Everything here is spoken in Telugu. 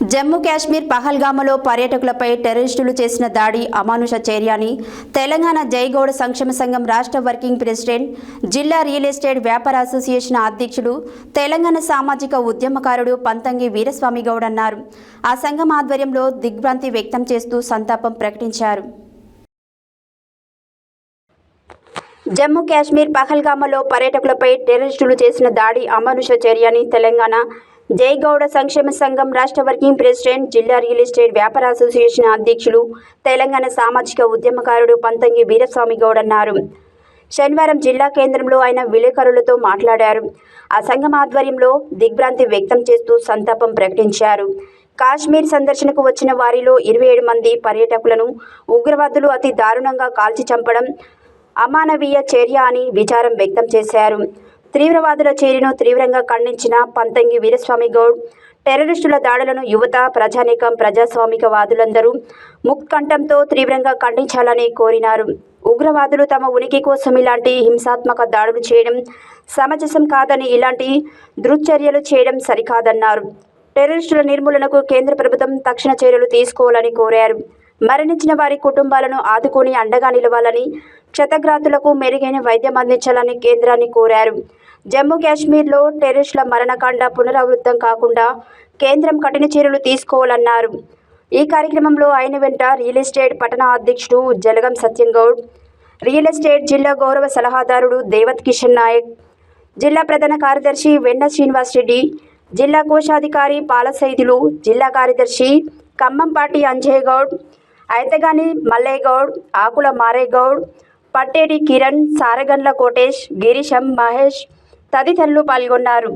జమ్మూ కాశ్మీర్ పహల్గామలో పర్యాటకులపై టెర్రరిస్టులు చేసిన దాడి అమానుష చర్యని తెలంగాణ జైగౌడ సంక్షేమ సంఘం రాష్ట్ర వర్కింగ్ ప్రెసిడెంట్ జిల్లా రియల్ ఎస్టేట్ వ్యాపార అసోసియేషన్ అధ్యక్షుడు తెలంగాణ సామాజిక ఉద్యమకారుడు పంతంగి వీరస్వామి గౌడ్ అన్నారు. ఆ సంఘం ఆధ్వర్యంలో దిగ్భ్రాంతి వ్యక్తం చేస్తూ సంతాపం ప్రకటించారు. జమ్మూ కాశ్మీర్ పహల్గామలో పర్యాటకులపై టెర్రరిస్టులు చేసిన దాడి అమానుష చర్య అని తెలంగాణ జయగౌడ సంక్షేమ సంఘం రాష్ట్ర వర్కింగ్ ప్రెసిడెంట్ జిల్లా రియల్ ఎస్టేట్ వ్యాపార అసోసియేషన్ అధ్యక్షులు తెలంగాణ సామాజిక ఉద్యమకారుడు పంతంగి వీరస్వామి గౌడ్ అన్నారు. శనివారం జిల్లా కేంద్రంలో ఆయన విలేకరులతో మాట్లాడారు. ఆ సంఘం ఆధ్వర్యంలో దిగ్భ్రాంతి వ్యక్తం చేస్తూ సంతాపం ప్రకటించారు. కాశ్మీర్ సందర్శనకు వచ్చిన వారిలో ఇరవై ఏడు మంది పర్యాటకులను ఉగ్రవాదులు అతి దారుణంగా కాల్చి చంపడం అమానవీయ చర్య అని విచారం వ్యక్తం చేశారు. తీవ్రవాదుల చేరిను తీవ్రంగా ఖండించిన పంతంగి వీరస్వామి గౌడ్ టెర్రరిస్టుల దాడులను యువత ప్రజానీకం ప్రజాస్వామికవాదులందరూ ముక్కంఠంతో తీవ్రంగా ఖండించాలని కోరినారు. ఉగ్రవాదులు తమ ఉనికి కోసం ఇలాంటి హింసాత్మక దాడులు చేయడం సమంజసం కాదని ఇలాంటి దుశ్చర్యలు చేయడం సరికాదన్నారు. టెర్రరిస్టుల నిర్మూలనకు కేంద్ర ప్రభుత్వం తక్షణ చర్యలు తీసుకోవాలని కోరారు. మరణించిన వారి కుటుంబాలను ఆదుకుని అండగా నిలవాలని క్షతగ్రాతులకు మెరుగైన వైద్యం అందించాలని కేంద్రాన్ని కోరారు. జమ్మూ కాశ్మీర్లో టెర్రరిస్టుల మరణకాండ పునరావృతం కాకుండా కేంద్రం కఠిన చర్యలు తీసుకోవాలన్నారు. ఈ కార్యక్రమంలో ఆయన వెంట రియల్ ఎస్టేట్ పట్టణ అధ్యక్షుడు జలగం సత్యంగౌడ్ రియల్ ఎస్టేట్ జిల్లా గౌరవ సలహాదారుడు దేవత్ కిషన్ నాయక్ జిల్లా ప్రధాన కార్యదర్శి వెన్న శ్రీనివాస్ రెడ్డి జిల్లా కోశాధికారి పాలసైదులు జిల్లా కార్యదర్శి ఖమ్మంపాటి అంజయ్ గౌడ్ అయితే కానీ మల్లేగౌడ్ ఆకుల మారేగౌడ్ పట్టేడి పట్టేటి కిరణ్ సారగండ్ల కోటేష్ గిరీశం మహేష్ తదితరులు పాల్గొన్నారు.